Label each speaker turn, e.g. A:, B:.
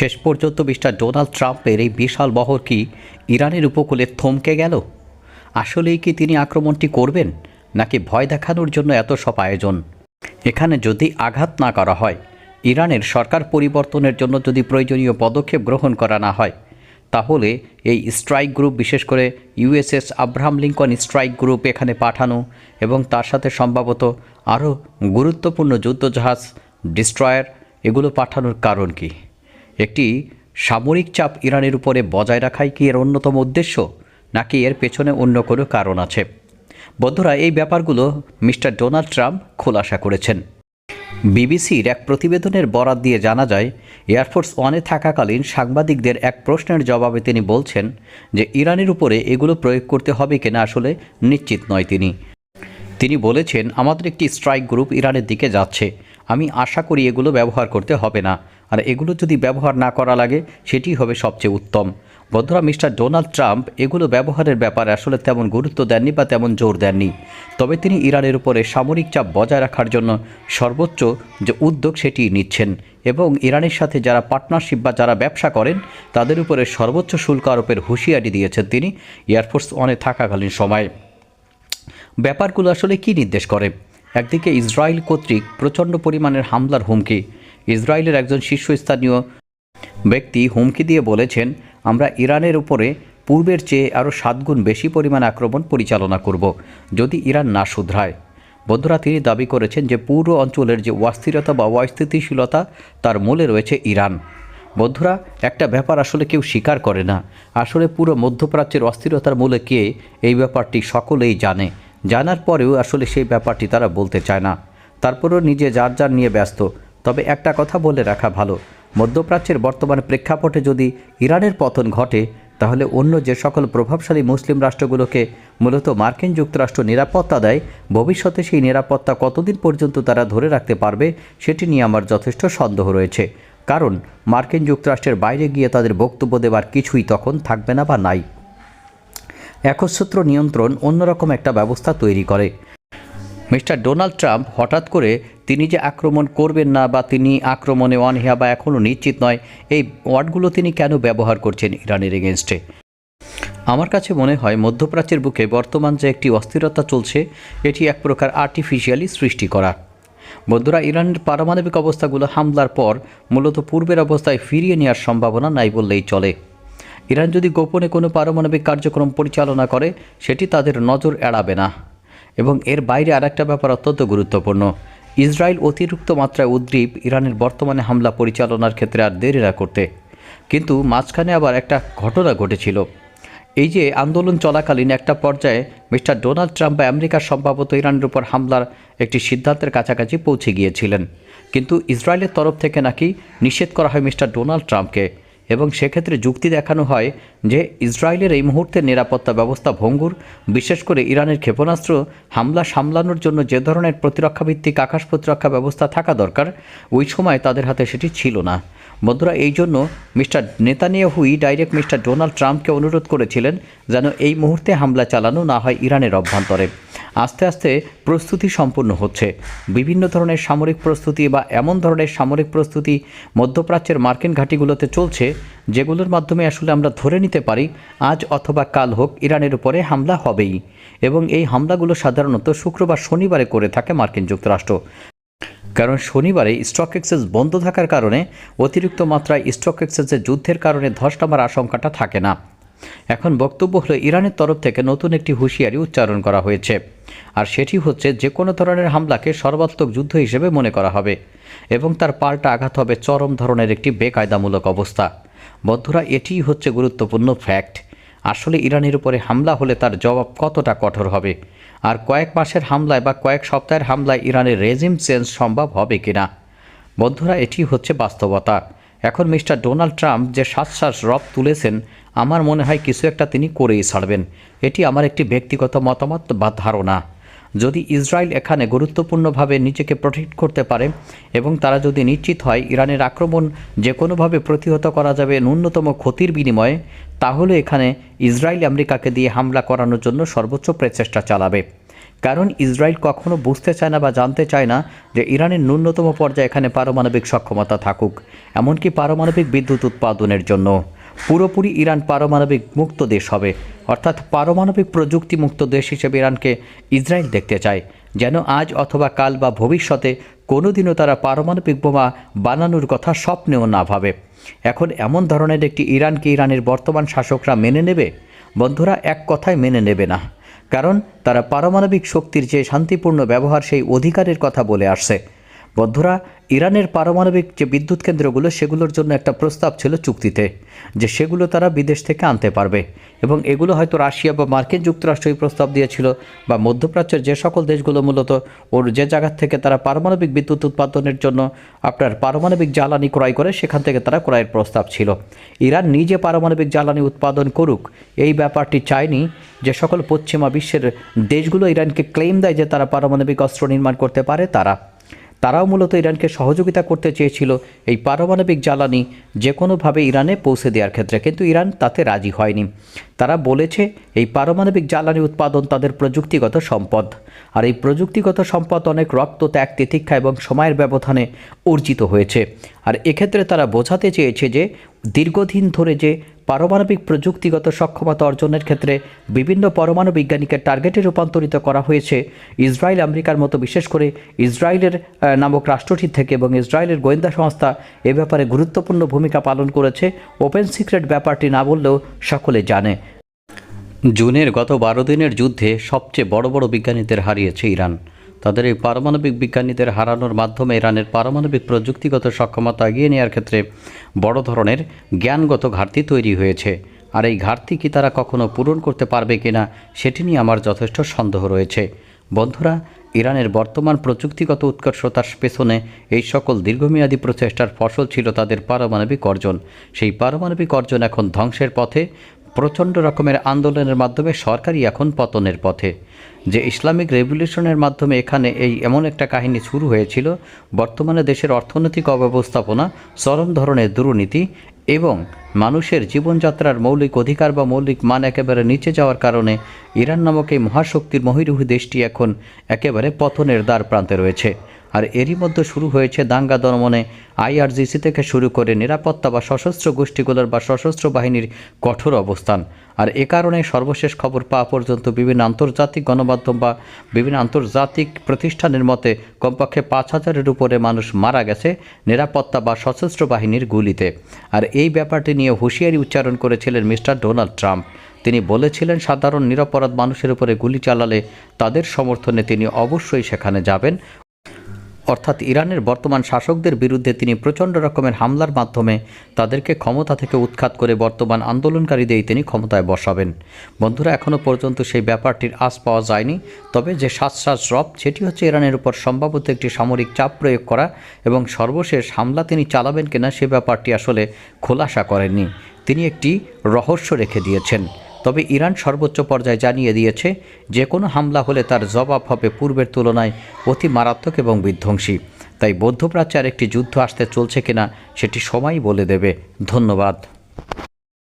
A: শেষ পর্যন্ত mister Donald ট্রাম্পের এই বিশাল বহর কি ইরানের উপকূলে থমকে গেল? আসলেই কি তিনি আক্রমণটি করবেন, নাকি ভয় দেখানোর জন্য এত সব আয়োজন? এখানে যদি আঘাত না করা হয়, ইরানের সরকার পরিবর্তনের জন্য যদি প্রয়োজনীয় পদক্ষেপ গ্রহণ করা না হয়, তাহলে এই স্ট্রাইক গ্রুপ, বিশেষ করে USS Abraham Lincoln strike group এখানে পাঠানো এবং তার সাথে সম্ভবত আরও গুরুত্বপূর্ণ যুদ্ধজাহাজ ডিস্ট্রয়ার এগুলো পাঠানোর কারণ কি? একটি সামরিক চাপ ইরানের উপরে বজায় রাখাই কি এর অন্যতম উদ্দেশ্য, নাকি এর পেছনে অন্য কোনো কারণ আছে? বন্ধুরা, এই ব্যাপারগুলো মিস্টার ডোনাল্ড ট্রাম্প খোলাসা করেছেন। বিবিসির এক প্রতিবেদনের বরাত দিয়ে জানা যায় এয়ারফোর্স ওয়ানে থাকাকালীন সাংবাদিকদের এক প্রশ্নের জবাবে তিনি বলছেন যে, ইরানের উপরে এগুলো প্রয়োগ করতে হবে কিনা আসলে নিশ্চিত নয় তিনি। তিনি বলেছেন, আমাদের একটি স্ট্রাইক গ্রুপ ইরানের দিকে যাচ্ছে। আমি আশা করি এগুলো ব্যবহার করতে হবে না। আর এগুলো যদি ব্যবহার না করা লাগে সেটি হবে সবচেয়ে উত্তম। বন্ধুরা, মিস্টার ডোনাল্ড ট্রাম্প এগুলো ব্যবহারের ব্যাপারে আসলে তেমন গুরুত্ব দেননি বা তেমন জোর দেননি। তবে তিনি ইরানের উপরে সামরিক চাপ বজায় রাখার জন্য সর্বোচ্চ যে উদ্যোগ সেটি নিচ্ছেন এবং ইরানের সাথে যারা পার্টনারশিপ বা যারা ব্যবসা করেন, তাদের উপরে সর্বোচ্চ শুল্ক আরোপের হুঁশিয়ারি দিয়েছেন তিনি এয়ারফোর্স ওয়ানে থাকাকালীন সময়। ব্যাপারগুলো আসলে কি নির্দেশ করে? একদিকে ইসরায়েল কর্তৃক প্রচণ্ড পরিমাণের হামলার হুমকি ইসরায়েলের একজন শীর্ষস্থানীয় ব্যক্তি হুমকি দিয়ে বলেছেন, আমরা ইরানের উপরে পূর্বের চেয়ে আরও সাতগুণ বেশি পরিমাণ আক্রমণ পরিচালনা করব, যদি ইরান না শুধরায়। বন্ধুরা, তিনি দাবি করেছেন যে পুরো অঞ্চলের যে অস্থিরতা বা অস্থিতিশীলতা, তার মূলে রয়েছে ইরান। বন্ধুরা, একটা ব্যাপার আসলে কেউ স্বীকার করে না। আসলে পুরো মধ্যপ্রাচ্যের অস্থিরতার মূলে কে এই ব্যাপারটি সকলেই জানে। জানার পরেও আসলে সেই ব্যাপারটি তারা বলতে চায় না। তারপরেও নিজে যার যার নিয়ে ব্যস্ত। তবে একটা কথা বলে রাখা ভালো। মধ্যপ্রাচ্যের বর্তমান প্রেক্ষাপটে যদি ইরানের পতন ঘটে, তাহলে অন্য যে সকল প্রভাবশালী মুসলিম রাষ্ট্রগুলোকে মূলত মার্কিন যুক্তরাষ্ট্র নিরাপত্তা দেয়, ভবিষ্যতে সেই নিরাপত্তা কতদিন পর্যন্ত তারা ধরে রাখতে পারবে, সেটি নিয়ে আমার যথেষ্ট সন্দেহ রয়েছে। কারণ মার্কিন যুক্তরাষ্ট্রের বাইরে গিয়ে তাদের বক্তব্য দেবার কিছুই তখন থাকবে না বা নাই। একচ্ছত্র নিয়ন্ত্রণ অন্যরকম একটা ব্যবস্থা তৈরি করে। মিস্টার ডোনাল্ড ট্রাম্প হঠাৎ করে তিনি যে আক্রমণ করবেন না বা তিনি আক্রমণে অনহিয়া বা এখনও নিশ্চিত নয়, এই ওয়ার্ডগুলো তিনি কেন ব্যবহার করছেন ইরানের এগেনস্টে আমার কাছে মনে হয় মধ্যপ্রাচ্যের বুকে বর্তমান যে একটি অস্থিরতা চলছে, এটি এক প্রকার আর্টিফিশিয়ালি সৃষ্টি করা। বন্ধুরা, ইরানের পারমাণবিক অবস্থাগুলো হামলার পর মূলত পূর্বের অবস্থায় ফিরিয়ে নেওয়ার সম্ভাবনা নাই বললেই চলে। ইরান যদি গোপনে কোনো পারমাণবিক কার্যক্রম পরিচালনা করে, সেটি তাদের নজর এড়াবে না। এবং এর বাইরে আরেকটা ব্যাপার অত্যন্ত গুরুত্বপূর্ণ। ইসরায়েল অতিরিক্ত মাত্রায় উদ্গ্রীব ইরানের বর্তমানে হামলা পরিচালনার ক্ষেত্রে আর দেরি না করতে। কিন্তু মাঝখানে আবার একটা ঘটনা ঘটেছিল। এই যে আন্দোলন চলাকালীন একটা পর্যায়ে মিস্টার ডোনাল্ড ট্রাম্প বা আমেরিকার সম্ভবত ইরানের উপর হামলার একটি সিদ্ধান্তের কাছাকাছি পৌঁছে গিয়েছিলেন। কিন্তু ইসরায়েলের তরফ থেকে নাকি নিষেধ করা হয় মিস্টার ডোনাল্ড ট্রাম্পকে এবং সেক্ষেত্রে যুক্তি দেখানো হয় যে ইসরায়েলের এই মুহূর্তে নিরাপত্তা ব্যবস্থা ভঙ্গুর, বিশেষ করে ইরানের ক্ষেপণাস্ত্র হামলা সামলানোর জন্য যে ধরনের প্রতিরক্ষা ভিত্তিক আকাশ প্রতিরক্ষা ব্যবস্থা থাকা দরকার, ওই সময় তাদের হাতে সেটি ছিল না। বন্ধুরা, এই জন্য মিস্টার নেতানিয়াহুই ডাইরেক্ট মিস্টার ডোনাল্ড ট্রাম্পকে অনুরোধ করেছিলেন যেন এই মুহূর্তে হামলা চালানো না হয় ইরানের অভ্যন্তরে। আস্তে আস্তে প্রস্তুতি সম্পূর্ণ হচ্ছে। বিভিন্ন ধরনের সামরিক প্রস্তুতি বা এমন ধরনের সামরিক প্রস্তুতি মধ্যপ্রাচ্যের মার্কিন ঘাঁটিগুলোতে চলছে, যেগুলোর মাধ্যমে আসলে আমরা ধরে নিতে পারি, আজ অথবা কাল হোক ইরানের উপরে হামলা হবেই। এবং এই হামলাগুলো সাধারণত শুক্রবার শনিবারে করে থাকে মার্কিন যুক্তরাষ্ট্র। কারণ শনিবারে স্টক এক্সচেঞ্জ বন্ধ থাকার কারণে অতিরিক্ত মাত্রায় স্টক এক্সচেঞ্জের যুদ্ধের কারণে ধস নামার আশঙ্কাটা থাকে না। এখন বক্তব্য হলো ইরানের তরফ থেকে নতুন একটি হুঁশিয়ারি উচ্চারণ করা হয়েছে। আর সেটি হচ্ছে যে কোনো ধরনের হামলাকে সর্বাত্মক যুদ্ধ হিসেবে মনে করা হবে। এবং তার পাল্টা আঘাত হবে চরম ধরনের একটি বেকায়দামূলক অবস্থা। বন্ধুরা এটিই হচ্ছে গুরুত্বপূর্ণ ফ্যাক্ট। আসলে ইরানের উপরে হামলা হলে তার জবাব কতটা কঠোর হবে? আর কয়েক মাসের হামলায় বা কয়েক সপ্তাহের হামলায় ইরানের রেজিম চেঞ্জ সম্ভব হবে কিনা? বন্ধুরা, এটি হচ্ছে বাস্তবতা। এখন মিস্টার ডোনাল্ড ট্রাম্প যে শ্বাস রব তুলেছেন, আমার মনে হয় কিছু একটা তিনি করেই ছাড়বেন। এটি আমার একটি ব্যক্তিগত মতামত বা ধারণা। যদি ইসরায়েল এখানে গুরুত্বপূর্ণভাবে নিজেকে প্রোটেক্ট করতে পারে এবং তারা যদি নিশ্চিত হয় ইরানের আক্রমণ যে কোনোভাবে প্রতিহত করা যাবে ন্যূনতম ক্ষতির বিনিময়ে, তাহলে এখানে ইসরায়েল আমেরিকাকে দিয়ে হামলা করানোর জন্য সর্বোচ্চ প্রচেষ্টা চালাবে। কারণ ইসরায়েল কখনো বুঝতে চায় না বা জানতে চায় না যে ইরানের ন্যূনতম পর্যায়ে এখানে পারমাণবিক সক্ষমতা থাকুক, এমনকি পারমাণবিক বিদ্যুৎ উৎপাদনের জন্য। পুরোপুরি ইরান পারমাণবিক মুক্ত দেশ হবে। অর্থাৎ পারমাণবিক প্রযুক্তি মুক্ত দেশ হিসেবে ইরানকে ইসরায়েল দেখতে চায়। যেন আজ অথবা কাল বা ভবিষ্যতে কোনোদিনও তারা পারমাণবিক বোমা বানানোর কথা স্বপ্নেও না ভাবে। এখন এমন ধরনের একটি ইরানকে ইরানের বর্তমান শাসকরা মেনে নেবে? বন্ধুরা, এক কথায় মেনে নেবে না। কারণ তারা পারমাণবিক শক্তির যে শান্তিপূর্ণ ব্যবহার সেই অধিকারের কথা বলে আসছে। বন্ধুরা ইরানের পারমাণবিক যে বিদ্যুৎ কেন্দ্রগুলো, সেগুলোর জন্য একটা প্রস্তাব ছিল চুক্তিতে, যে সেগুলো তারা বিদেশ থেকে আনতে পারবে। এবং এগুলো হয়তো রাশিয়া বা মার্কিন যুক্তরাষ্ট্র এই প্রস্তাব দিয়েছিল, বা মধ্যপ্রাচ্যের যে সকল দেশগুলো মূলত, ওর যে জায়গা থেকে তারা পারমাণবিক বিদ্যুৎ উৎপাদনের জন্য আপনার পারমাণবিক জ্বালানি ক্রয় করে, সেখান থেকে তারা ক্রয়ের প্রস্তাব ছিল। ইরান নিজে পারমাণবিক জ্বালানি উৎপাদন করুক, এই ব্যাপারটি চায়নি। যে সকল পশ্চিমা বিশ্বের দেশগুলো ইরানকে ক্লেম দেয় যে তারা পারমাণবিক অস্ত্র নির্মাণ করতে পারে, তারা। তারাও মূলত ইরানকে সহযোগিতা করতে চেয়েছিল। এই পারমাণবিক জ্বালানি যে কোনোভাবে ইরানে পৌঁছে দেওয়ার ক্ষেত্রে কিন্তু ইরান তাতে রাজি হয়নি। তারা বলেছে, এই পারমাণবিক জ্বালানি উৎপাদন তাদের প্রযুক্তিগত সম্পদ। আর এই প্রযুক্তিগত সম্পদ অনেক রক্ত, ত্যাগ, তিতিক্ষা এবং সময়ের ব্যবধানে অর্জিত হয়েছে। আর এক্ষেত্রে তারা বোঝাতে চেয়েছে যে, দীর্ঘদিন ধরে যে পারমাণবিক প্রযুক্তিগত সক্ষমতা অর্জনের ক্ষেত্রে বিভিন্ন পরমাণু বিজ্ঞানীকে টার্গেটে রূপান্তরিত করা হয়েছে। ইসরায়েল, আমেরিকার মতো বিশেষ করে ইসরায়েলের নামক রাষ্ট্রটি থেকে এবং ইসরায়েলের গোয়েন্দা সংস্থা এ ব্যাপারে গুরুত্বপূর্ণ ভূমিকা পালন করেছে। ওপেন সিক্রেট ব্যাপারটি না বললেও সকলে জানে। জুনের গত বারো দিনের যুদ্ধে সবচেয়ে বড় বড় বিজ্ঞানীদের হারিয়েছে ইরান। তাদের এই পারমাণবিক বিজ্ঞানীদের হারানোর মাধ্যমে ইরানের পারমাণবিক প্রযুক্তিগত সক্ষমতা এগিয়ে নেওয়ার ক্ষেত্রে বড় ধরনের জ্ঞানগত ঘাটতি তৈরি হয়েছে। আর এই ঘাটতি কি তারা কখনো পূরণ করতে পারবে কিনা, সেটি নিয়ে আমার যথেষ্ট সন্দেহ রয়েছে। বন্ধুরা, ইরানের বর্তমান প্রযুক্তিগত উৎকর্ষতার পেছনে এই সকল দীর্ঘমেয়াদী প্রচেষ্টার ফসল ছিল তাদের পারমাণবিক অর্জন। সেই পারমাণবিক অর্জন এখন ধ্বংসের পথে প্রচণ্ড রকমের আন্দোলনের মাধ্যমে সরকারই এখন পতনের পথে। যে ইসলামিক রেভলিউশনের মাধ্যমে এখানে এই এমন একটা কাহিনী শুরু হয়েছিল, বর্তমানে দেশের অর্থনৈতিক অব্যবস্থাপনা, চরম ধরনের দুর্নীতি এবং মানুষের জীবনযাত্রার মৌলিক অধিকার বা মৌলিক মান একেবারে নিচে যাওয়ার কারণে ইরান নামক এই মহাশক্তির মহিরুহী দেশটি এখন একেবারে পতনের দ্বার প্রান্তে রয়েছে। আর এরই মধ্যে শুরু হয়েছে দাঙ্গা দমনে আইআরজিসি থেকে শুরু করে নিরাপত্তা বা সশস্ত্র গোষ্ঠীগুলোর বা সশস্ত্র বাহিনীর কঠোর অবস্থান। আর এ কারণে সর্বশেষ খবর পাওয়া পর্যন্ত বিভিন্ন আন্তর্জাতিক গণমাধ্যম বা বিভিন্ন আন্তর্জাতিক প্রতিষ্ঠানের মতে কমপক্ষে পাঁচ হাজারের উপরে মানুষ মারা গেছে নিরাপত্তা বা সশস্ত্র বাহিনীর গুলিতে। আর এই ব্যাপারটি নিয়ে হুঁশিয়ারি উচ্চারণ করেছিলেন মিস্টার ডোনাল্ড ট্রাম্প। তিনি বলেছিলেন, সাধারণ নিরপরাধ মানুষের উপরে গুলি চালালে তাদের সমর্থনে তিনি অবশ্যই সেখানে যাবেন। অর্থাৎ ইরানের বর্তমান শাসকদের বিরুদ্ধে তিনি প্রচণ্ড রকমের হামলার মাধ্যমে তাদেরকে ক্ষমতা থেকে উৎখাত করে বর্তমান আন্দোলনকারীদেরই তিনি ক্ষমতায় বসাবেন। বন্ধুরা এখনও পর্যন্ত সেই ব্যাপারটির আশ পাওয়া যায়নি। তবে যে শ্বাস রব, সেটি হচ্ছে ইরানের উপর সম্ভবত একটি সামরিক চাপ প্রয়োগ করা এবং সর্বশেষ হামলা তিনি চালাবেন কিনা সে ব্যাপারটি আসলে খোলাসা করেননি। তিনি একটি রহস্য রেখে দিয়েছেন। তবে ইরান সর্বোচ্চ পর্যায়ে জানিয়ে দিয়েছে যে কোনো হামলা হলে তার জবাব হবে পূর্বের তুলনায় অতি মারাত্মক এবং বিধ্বংসী। তাই মধ্যপ্রাচ্যে আর একটি যুদ্ধ আসতে চলছে কিনা, সেটি সময়ই বলে দেবে। ধন্যবাদ।